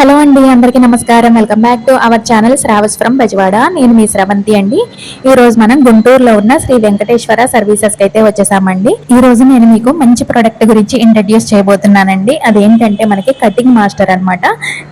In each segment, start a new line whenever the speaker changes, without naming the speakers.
Hello అండి అందరికీ నమస్కారం. Welcome back to our channel Shravas from Bezawada. నేను మీ శ్రవంతి అండి. ఈ రోజు మనం గుంటూరులో ఉన్న శ్రీ వెంకటేశ్వర సర్వీసెస్కి అయితే వచ్చేసామండి. ఈ రోజు నేను మీకు మంచి ప్రొడక్ట్ గురించి ఇంట్రడ్యూస్ చేయబోతున్నానండి. అదేంటంటే మనకి కటింగ్ మాస్టర్ అన్నమాట.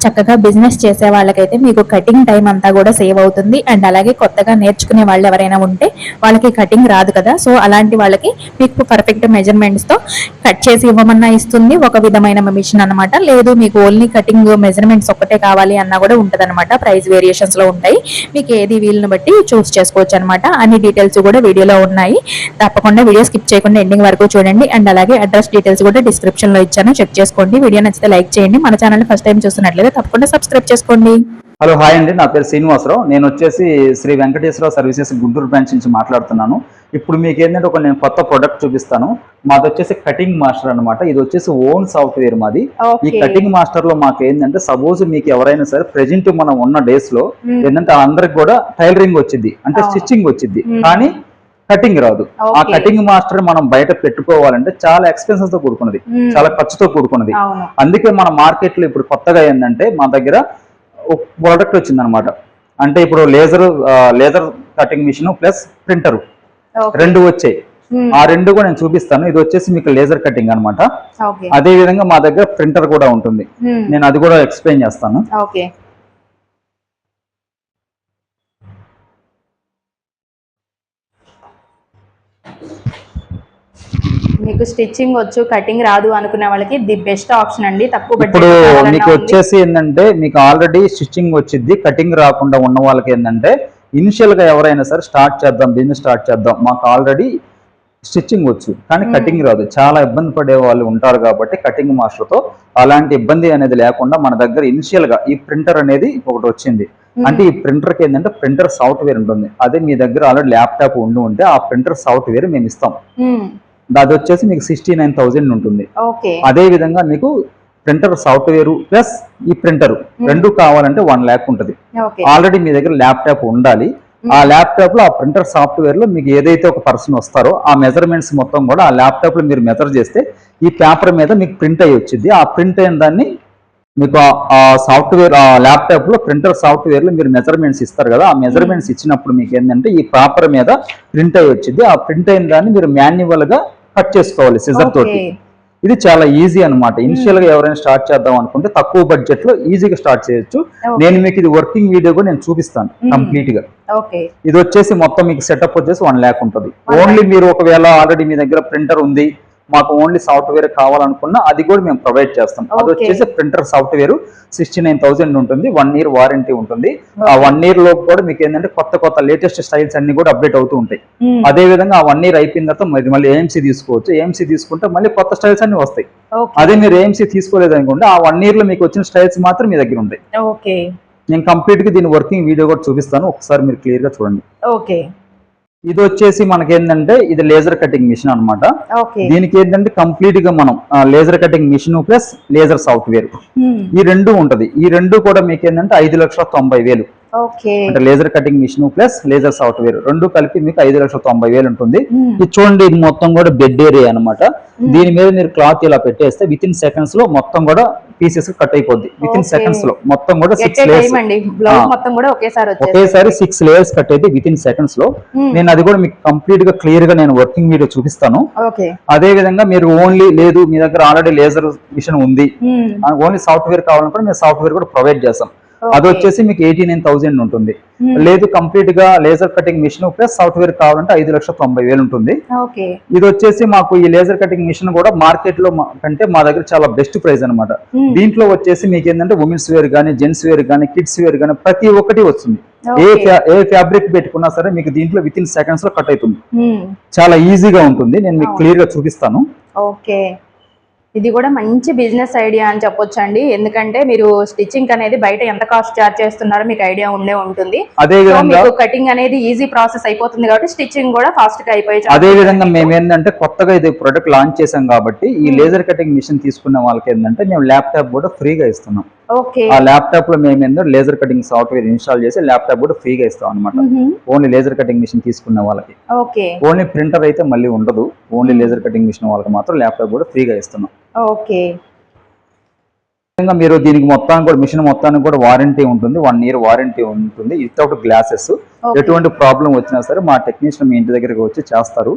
చక్కగా బిజినెస్ చేసే వాళ్ళకైతే మీకు కటింగ్ టైం అంతా కూడా సేవ్ అవుతుంది. అండ్ అలాగే కొత్తగా నేర్చుకునే వాళ్ళు ఎవరైనా ఉంటే వాళ్ళకి కటింగ్ రాదు కదా. సో అలాంటి వాళ్ళకి మీకు పర్ఫెక్ట్ మెజర్మెంట్స్తో కట్ చేసి ఇవ్వమన్నా ఇస్తుంది. ఒక విధమైన మిషన్ అన్నమాట. లేదు మీకు ఓన్లీ కటింగ్ మెజర్మెంట్ మెజర్మెంట్స్ ఒక్కటే కావాలి అన్నా కూడా ఉంటదన్నమాట. ప్రైస్ వేరియేషన్స్లో ఉంటాయి. మీకు ఏది వీలుని బట్టి చూస్ చేసుకోవచ్చు అనమాట అన్ని డీటెయిల్స్ కూడా వీడియోలో ఉన్నాయి. తప్పకుండా వీడియో స్కిప్ చేయకుండా ఎండింగ్ వరకు చూడండి. అండ్ అలాగే అడ్రస్ డీటెయిల్స్ కూడా డిస్క్రిప్షన్లో ఇచ్చాను. చెక్ చేసుకోండి. వీడియో నచ్చితే లైక్ చేయండి. మన ఛానల్ ఫస్ట్ టైం చూస్తున్నట్లయితే తప్పకుండా సబ్స్క్రైబ్ చేసుకోండి.
హలో హాయ్ అండి. నా పేరు శ్రీనివాసరావు. నేను వచ్చేసి శ్రీ వెంకటేశ్వర సర్వీసెస్ గుంటూరు బ్రాంచ్ నుంచి మాట్లాడుతున్నాను. ఇప్పుడు మీకు ఏంటంటే ఒక నేను కొత్త ప్రొడక్ట్ చూపిస్తాను మాది వచ్చేసి కటింగ్ మాస్టర్ అన్నమాట ఇది వచ్చేసి ఓన్ సాఫ్ట్వేర్ మాది ఈ. కటింగ్ మాస్టర్లో మాకు ఏంటంటే సపోజ్ మీకు ఎవరైనా సరే ప్రెజెంట్ మనం ఉన్న
డేస్లో.
ఏంటంటే అందరికి కూడా టైలరింగ్ వచ్చింది అంటే. స్టిచ్చింగ్ వచ్చింది. కానీ కటింగ్ రాదు ఆ. కటింగ్ మాస్టర్ మనం బయట పెట్టుకోవాలంటే చాలా ఎక్స్పెన్సెస్తో కూడుకున్నది. చాలా ఖర్చుతో కూడుకున్నది అందుకే మన మార్కెట్లో ఇప్పుడు కొత్తగా ఏంటంటే మా దగ్గర ఒక ప్రోడక్ట్ వచ్చింది అనమాట అంటే ఇప్పుడు laser laser cutting machine plus printer రెండు వచ్చాయి.
Hmm.
ఆ రెండు కూడా నేను చూపిస్తాను. ఇది వచ్చేసి మీకు లేజర్ కటింగ్ అన్నమాట.
ఓకే
అదే విధంగా మా దగ్గర ప్రింటర్ కూడా ఉంటుంది.
Hmm.
నేను అది కూడా ఎక్స్ప్లెయిన్ చేస్తాను.
ఓకే మీకు స్టిచ్చింగ్ వచ్చు కటింగ్ రాదు అనుకునే వాళ్ళకి ది బెస్ట్ ఆప్షన్ అండి. తక్కువ
ఇప్పుడు మీకు. వచ్చేసి ఏంటంటే మీకు ఆల్రెడీ స్టిచ్చింగ్ వచ్చింది కటింగ్ రాకుండా ఉన్న వాళ్ళకి ఏంటంటే ఇనిషియల్గా ఎవరైనా సరే స్టార్ట్ చేద్దాం బిజినెస్ స్టార్ట్ చేద్దాం. మాకు ఆల్రెడీ స్టిచ్చింగ్ వచ్చు కానీ. కటింగ్ రాదు. చాలా ఇబ్బంది పడే వాళ్ళు ఉంటారు కాబట్టి కటింగ్ మాస్టర్తో అలాంటి ఇబ్బంది అనేది లేకుండా మన దగ్గర ఇనిషియల్గా ఈ ప్రింటర్ అనేది ఒకటి వచ్చింది. అంటే ఈ ప్రింటర్కి ఏంటంటే ప్రింటర్ సాఫ్ట్వేర్ ఉంటుంది. అదే మీ దగ్గర ఆల్రెడీ ల్యాప్టాప్ ఉండి ఉంటే ఆ ప్రింటర్ సాఫ్ట్వేర్ మేము ఇస్తాం. అది వచ్చేసి మీకు సిక్స్టీ నైన్ థౌసండ్ ఉంటుంది. అదే విధంగా మీకు ప్రింటర్ సాఫ్ట్వేర్ ప్లస్ ఈ ప్రింటర్. రెండు కావాలంటే వన్ ల్యాక్ ఉంటుంది. ఆల్రెడీ మీ దగ్గర ల్యాప్టాప్ ఉండాలి. ఆ ల్యాప్టాప్లో ఆ ప్రింటర్ సాఫ్ట్వేర్లో మీకు ఏదైతే ఒక పర్సన్ వస్తారో ఆ మెజర్మెంట్స్ మొత్తం కూడా ఆ ల్యాప్టాప్లో మీరు మెజర్ చేస్తే ఈ పేపర్ మీద మీకు ప్రింట్ అయ్యి వచ్చింది ఆ ప్రింట్ అయిన దాన్ని మీకు ఆ- సాఫ్ట్వేర్ ఆ ల్యాప్టాప్లో ప్రింటర్ సాఫ్ట్వేర్లో మీరు మెజర్మెంట్స్ ఇస్తారు కదా ఆ మెజర్మెంట్స్ ఇచ్చినప్పుడు మీకు ఏంటంటే ఈ పేపర్ మీద ప్రింట్ అయ్యి వచ్చింది ఆ ప్రింట్ అయిన దాన్ని మీరు మాన్యువల్గా కట్ చేసుకోవాలి సిజర్ తోటి. ఇది చాలా ఈజీ అన్నమాట. ఇనిషియల్గా ఎవరైనా స్టార్ట్ చేద్దాం అనుకుంటే తక్కువ బడ్జెట్లో ఈజీగా స్టార్ట్ చేయొచ్చు. నేను మీకు ఇది వర్కింగ్ వీడియో కూడా నేను చూపిస్తాను
Hmm.
కంప్లీట్గా.
ఓకే
ఇది వచ్చేసి మొత్తం మీకు సెటప్ వచ్చేసి వన్ ల్యాక్ ఉంటుంది. ఓన్లీ మీరు ఒకవేళ ఆల్రెడీ మీ దగ్గర ప్రింటర్ ఉంది మాకు ఓన్లీ సాఫ్ట్వేర్ కావాలనుకున్నా అది కూడా మేము ప్రొవైడ్ చేస్తాం. అది. వచ్చేసి printer software sixty nine thousand ఉంటుంది వన్ ఇయర్ వారంటీ ఉంటుంది. ఆ. వన్ ఇయర్లో కూడా మీకు ఏంటంటే కొత్త కొత్త లేటెస్ట్ స్టైల్స్ అన్ని కూడా అప్డేట్ అవుతూ ఉంటాయి.
Hmm.
అదే విధంగా ఆ వన్ ఇయర్ అయిపోయిన తర్వాత మరి మళ్ళీ ఏఎంసీ తీసుకోవచ్చు. ఏఎంసీ తీసుకుంటే మళ్ళీ కొత్త స్టైల్స్ అన్ని వస్తాయి. అదే మీరు ఏఎంసీ తీసుకోలేదు అనుకోండి ఆ వన్ ఇయర్లో మీకు వచ్చిన స్టైల్స్ మాత్రం మీ దగ్గర ఉంటాయి.
ఓకే
నేను కంప్లీట్గా దీని వర్కింగ్ వీడియో కూడా చూపిస్తాను. ఒకసారి మీరు క్లియర్గా చూడండి.
ఓకే
ఇది వచ్చేసి మనకి ఏంటంటే ఇది లేజర్ కటింగ్ మిషన్ అన్నమాట.
ఓకే.
దీనికి ఏంటంటే కంప్లీట్గా మనం laser cutting machine plus laser software. ఈ రెండు ఉంటది. ఈ రెండు కూడా మీకు ఏంటంటే ఐదు లక్షల తొంభై వేలు. అంటే laser cutting machine plus laser software రెండు కలిపి మీకు ఐదు లక్షల తొంభై వేలు ఉంటుంది.
Hmm.
ఇది చూడండి ఇది మొత్తం కూడా బెడ్ ఏరియా అన్నమాట. దీని మీద మీరు క్లాత్ ఇలా పెట్టేస్తే విత్ ఇన్ సెకండ్స్లో మొత్తం కూడా పీసెస్ కట్ అయిపోద్ది. Within. సెకండ్స్లో మొత్తం కూడా సిక్స్ లేయర్స్
ఒకేసారి
సిక్స్ లేయర్స్ కట్ అయితే విత్ ఇన్ సెకండ్స్లో.
Hmm.
నేను అది కూడా మీకు కంప్లీట్గా క్లియర్గా నేను వర్కింగ్ వీడియో చూపిస్తాను. అదే విధంగా మీరు ఓన్లీ లేదు మీ దగ్గర ఆల్రెడీ లేజర్ మిషన్ ఉంది.
Hmm.
ఓన్లీ సాఫ్ట్వేర్ కావాలనుకుంటే మేము సాఫ్ట్వేర్ కూడా ప్రొవైడ్ చేస్తాం. అది. వచ్చేసి మీకు ఎయిటీ నైన్ థౌసండ్ ఉంటుంది
Hmm.
లేదు కంప్లీట్గా laser cutting machine plus software కావాలంటే ఐదు లక్షల తొంభై వేలు ఉంటుంది ఇది వచ్చేసి మాకు ఈ లేజర్ కటింగ్ మిషన్ కూడా మార్కెట్లో కంటే మా దగ్గర చాలా బెస్ట్ ప్రైస్ అన్నమాట
Hmm.
దీంట్లో వచ్చేసి మీకు ఏంటంటే ఉమెన్స్ వేర్ కానీ జెంట్స్ వేర్ కానీ కిడ్స్ వేర్ కానీ ప్రతి ఒక్కటి వస్తుంది ఏ ఏ ఫ్యాబ్రిక్ పెట్టుకున్నా సరే మీకు దీంట్లో విత్ ఇన్ సెకండ్స్లో కట్ అవుతుంది
Hmm.
చాలా ఈజీగా ఉంటుంది నేను మీకు. క్లియర్గా చూపిస్తాను
ఓకే ఇది కూడా మంచి బిజినెస్ ఐడియా అని చెప్పొచ్చు అండి ఎందుకంటే మీరు స్టిచ్చింగ్ అనేది బయట ఎంత కాస్ట్ చార్జ్ చేస్తున్నారో మీకు ఐడియా ఉండే ఉంటుంది.
అదే విధంగా
కటింగ్ అనేది ఈజీ ప్రాసెస్ అయిపోతుంది కాబట్టి స్టిచ్చింగ్ కూడా ఫాస్ట్గా అయిపోయి
అదే విధంగా మేము ఏంటంటే కొత్తగా ఇది ప్రొడక్ట్ లాంచ్ చేసాం కాబట్టి ఈ. లేజర్ కటింగ్ మిషన్ తీసుకున్న వాళ్ళకి ఏంటంటే మేము ల్యాప్టాప్ కూడా ఫ్రీగా ఇస్తున్నాం. ఆ ల్యాప్టాప్లో మేము ఏంటంటే లేజర్ కటింగ్ సాఫ్ట్వేర్ ఇన్స్టాల్ చేసి ల్యాప్టాప్ కూడా ఫ్రీగా ఇస్తాం అనమాట ఓన్లీ లేజర్ కటింగ్ మిషన్ తీసుకున్న వాళ్ళకి. ఓన్లీ ప్రింటర్ అయితే మళ్ళీ ఉండదు. ఓన్లీ. లేజర్ కటింగ్ మిషన్ వాళ్ళకి మాత్రం ల్యాప్టాప్ కూడా ఫ్రీగా ఇస్తున్నాం.
ఓకే
మీరు దీనికి మొత్తానికి కూడా మిషన్ మొత్తానికి కూడా వారంటీ ఉంటుంది. వన్ ఇయర్ వారంటీ ఉంటుంది. Without glasses
Okay.
ఎటువంటి ప్రాబ్లం వచ్చినా సరే మా టెక్నీషియన్ మీ ఇంటి దగ్గరికి వచ్చి చేస్తారు.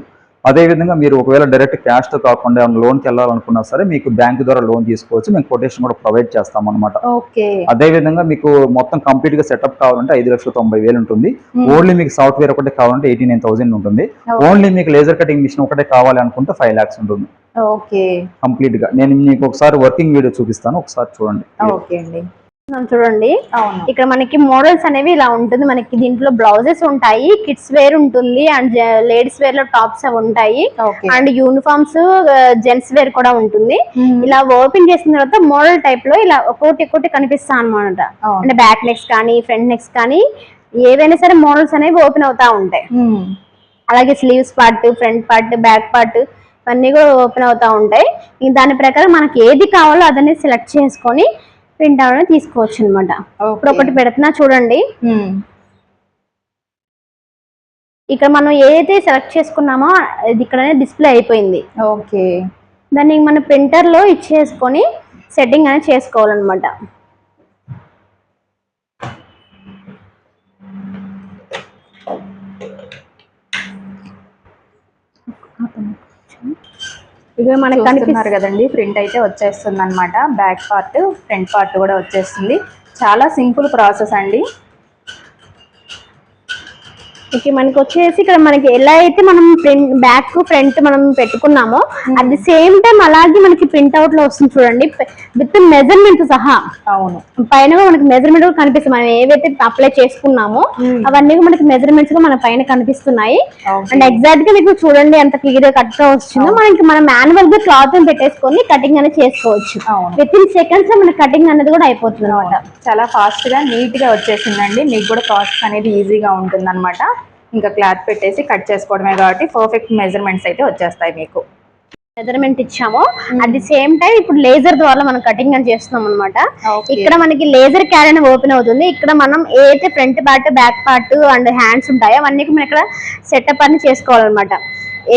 అదే విధంగా మీరు ఒకవేళ డైరెక్ట్ క్యాష్తో కాకుండా లోన్కి వెళ్ళాలనుకున్నా సరే మీకు బ్యాంక్ ద్వారా లోన్ తీసుకోవచ్చు. మేము కొటేషన్ కూడా ప్రొవైడ్ చేస్తాం అనమాట
ఓకే.
అదే విధంగా మీకు మొత్తం కంప్లీట్గా సెటప్ కావాలంటే ఐదు లక్షల తొంభై వేలు ఉంటుంది. ఓన్లీ మీకు సాఫ్ట్వేర్ ఒకటే కావాలంటే ఎయిటీ నైన్ థౌసండ్ ఉంటుంది. ఓన్లీ మీకు లేజర్ కటింగ్ మిషన్ ఒకటే కావాలి అనుకుంటే ఫైవ్ లాక్స్ ఉంటుంది.
ఓకే.
కంప్లీట్గా. నేను మీకు ఒకసారి వర్కింగ్ వీడియో చూపిస్తాను. ఒకసారి చూడండి.
ఓకే అండి.
మనం చూడండి. ఇక్కడ మనకి మోడల్స్ అనేవి ఇలా ఉంటుంది. మనకి దీంట్లో బ్లౌజెస్ ఉంటాయి కిడ్స్ వేర్ ఉంటుంది అండ్ లేడీస్ వేర్లో టాప్స్ అవి ఉంటాయి. అండ్ యూనిఫామ్స్ జెంట్స్ వేర్ కూడా ఉంటుంది. ఇలా ఓపెన్ చేసిన తర్వాత మోడల్ టైప్లో ఇలా ఒక్కొక్కటి ఒక్కొక్కటి కనిపిస్తా అనమాట. అంటే బ్యాక్ నెక్స్ కానీ ఫ్రంట్ నెక్స్ కానీ ఏవైనా సరే మోడల్స్ అనేవి ఓపెన్ అవుతా ఉంటాయి. అలాగే sleeves part front part back part ఇవన్నీ కూడా ఓపెన్ అవుతా ఉంటాయి. దాని ప్రకారం మనకి ఏది కావాలో అదన్నీ సెలెక్ట్ చేసుకొని ప్రింట్ అవుట్ తీసుకోవచ్చు అనమాట ఇప్పుడు. ఒకటి పెడుతున్నా చూడండి. ఇక్కడ మనం ఏదైతే సెలెక్ట్ చేసుకున్నామో ఇది ఇక్కడనే డిస్ప్లే అయిపోయింది.
ఓకే.
దాన్ని మన ప్రింటర్లో ఇచ్చేసుకొని సెట్టింగ్ అనేది చేసుకోవాలన్నమాట. ఇక్కడ మనకి
కనిపిస్తున్నారు కదండి ప్రింట్ అయితే వచ్చేస్తుంది అనమాట బ్యాక్ పార్ట్ ఫ్రంట్ పార్ట్ కూడా వచ్చేస్తుంది. చాలా సింపుల్ ప్రాసెస్ అండి.
ఇక మనకి వచ్చేసి ఇక్కడ మనకి ఎలా అయితే మనం ప్రింట్ బ్యాక్ ఫ్రంట్ మనం పెట్టుకున్నామో అట్ ది సేమ్ టైం అలాగే మనకి ప్రింట్ అవుట్లో వస్తుంది చూడండి. విత్ మెజర్మెంట్ సహా.
అవును.
పైన మనకి మెజర్మెంట్ కూడా కనిపిస్తుంది. మనం ఏవైతే అప్లై చేసుకున్నామో. అవన్నీ కూడా మనకి మెజర్మెంట్స్గా మన పైన కనిపిస్తున్నాయి. అండ్ ఎగ్జాక్ట్గా మీకు చూడండి ఎంత క్లియర్గా కట్గా వస్తుందో మనకి మనం మాన్యువల్గా క్లాత్ పెట్టేసుకొని కటింగ్ అనేది చేసుకోవచ్చు. విత్ ఇన్ సెకండ్స్లో మన కటింగ్ అనేది కూడా అయిపోతుంది అనమాట
చాలా ఫాస్ట్గా నీట్గా వచ్చేసిందండి. మీకు కూడా ప్రాసెస్ అనేది ఈజీగా ఉంటుంది ఇంకా క్లాత్ పెట్టేసి కట్ చేసుకోవడమే కాబట్టి పర్ఫెక్ట్ మెజర్మెంట్స్ అయితే వచ్చేస్తాయి మీకు.
మెజర్మెంట్ ఇచ్చాము. అట్ ది సేమ్ టైం ఇప్పుడు లేజర్ ద్వారా మనం కటింగ్ అని చేస్తున్నాం అనమాట. ఇక్కడ మనకి లేజర్ క్యాన్ అనేది ఓపెన్ అవుతుంది. ఇక్కడ మనం ఏదైతే front part back part and hands ఉంటాయో అవన్నీ మనం ఇక్కడ సెటప్ అని చేసుకోవాలన్నమాట.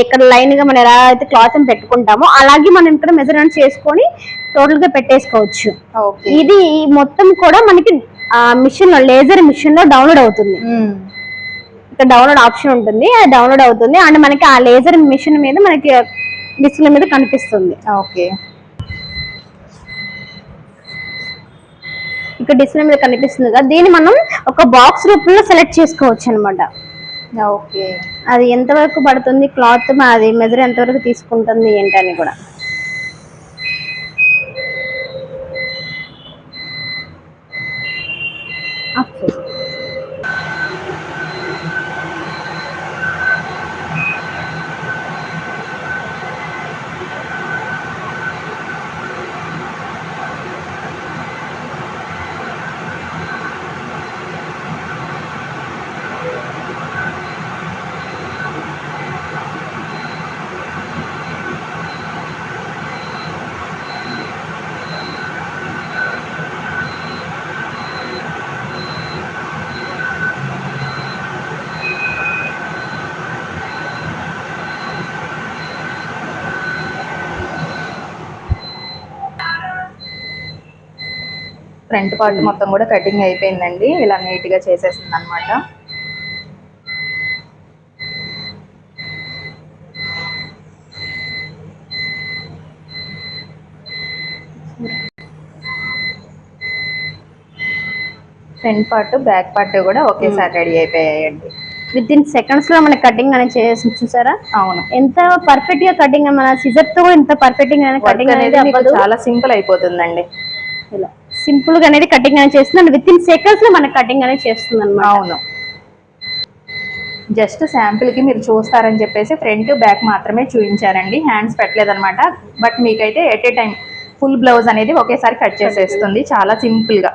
ఇక్కడ లైన్గా మనం ఎలా అయితే క్లాత్ పెట్టుకుంటామో అలాగే మనం ఇక్కడ మెజర్మెంట్ చేసుకొని టోటల్గా పెట్టేసుకోవచ్చు. ఇది మొత్తం కూడా మనకి మిషన్లో లేజర్ మిషన్లో డౌన్లోడ్ అవుతుంది. ఇక్కడ డౌన్లోడ్ ఆప్షన్ ఉంటుంది. అది డౌన్లోడ్ అవుతుంది. అండ్ మనకి ఆ లేజర్ మిషన్ మీద మనకి డిస్ప్లే మీద కనిపిస్తుంది.
ఓకే
ఇక్కడ డిస్ప్లే మీద కనిపిస్తుంది కదా. దీన్ని మనం ఒక బాక్స్ రూపంలో సెలెక్ట్ చేసుకోవచ్చు అనమాట
ఓకే
అది ఎంతవరకు పడుతుంది? క్లాత్ అది మెజర్ ఎంతవరకు తీసుకుంటుంది? ఏంటని కూడా. ఆఫ్
ఫ్రంట్ పార్ట్ మొత్తం కూడా కటింగ్ అయిపోయిందండి. ఇలా నీట్గా చేసేసింది అనమాట ఫ్రంట్ పార్ట్ బ్యాక్ పార్ట్ కూడా ఒకేసారి రెడీ అయిపోయాయండి.
విత్ ఇన్ సెకండ్స్లో మనకి కటింగ్ అనేది చేసి చూసారా?
అవును.
ఎంత పర్ఫెక్ట్గా కటింగ్ మన సిజర్తో ఇంత
పర్ఫెక్ట్గా
కటింగ్ అనేది
చాలా సింపుల్ అయిపోతుందండి.
ఇలా. సింపుల్గా అనేది కటింగ్ అనేది చేస్తుంది. అండ్ విత్ ఇన్ సెకండ్స్లో మనకి కటింగ్ అనేది చేస్తుంది అనమాట
అవును. జస్ట్ శాంపిల్కి మీరు చూస్తారని చెప్పేసి ఫ్రంట్ బ్యాక్ మాత్రమే చూపించారండి. హ్యాండ్స్ పెట్టలేదన్నమాట. బట్ మీకైతే at a time full blouse అనేది ఒకేసారి కట్ చేసేస్తుంది. చాలా సింపుల్గా.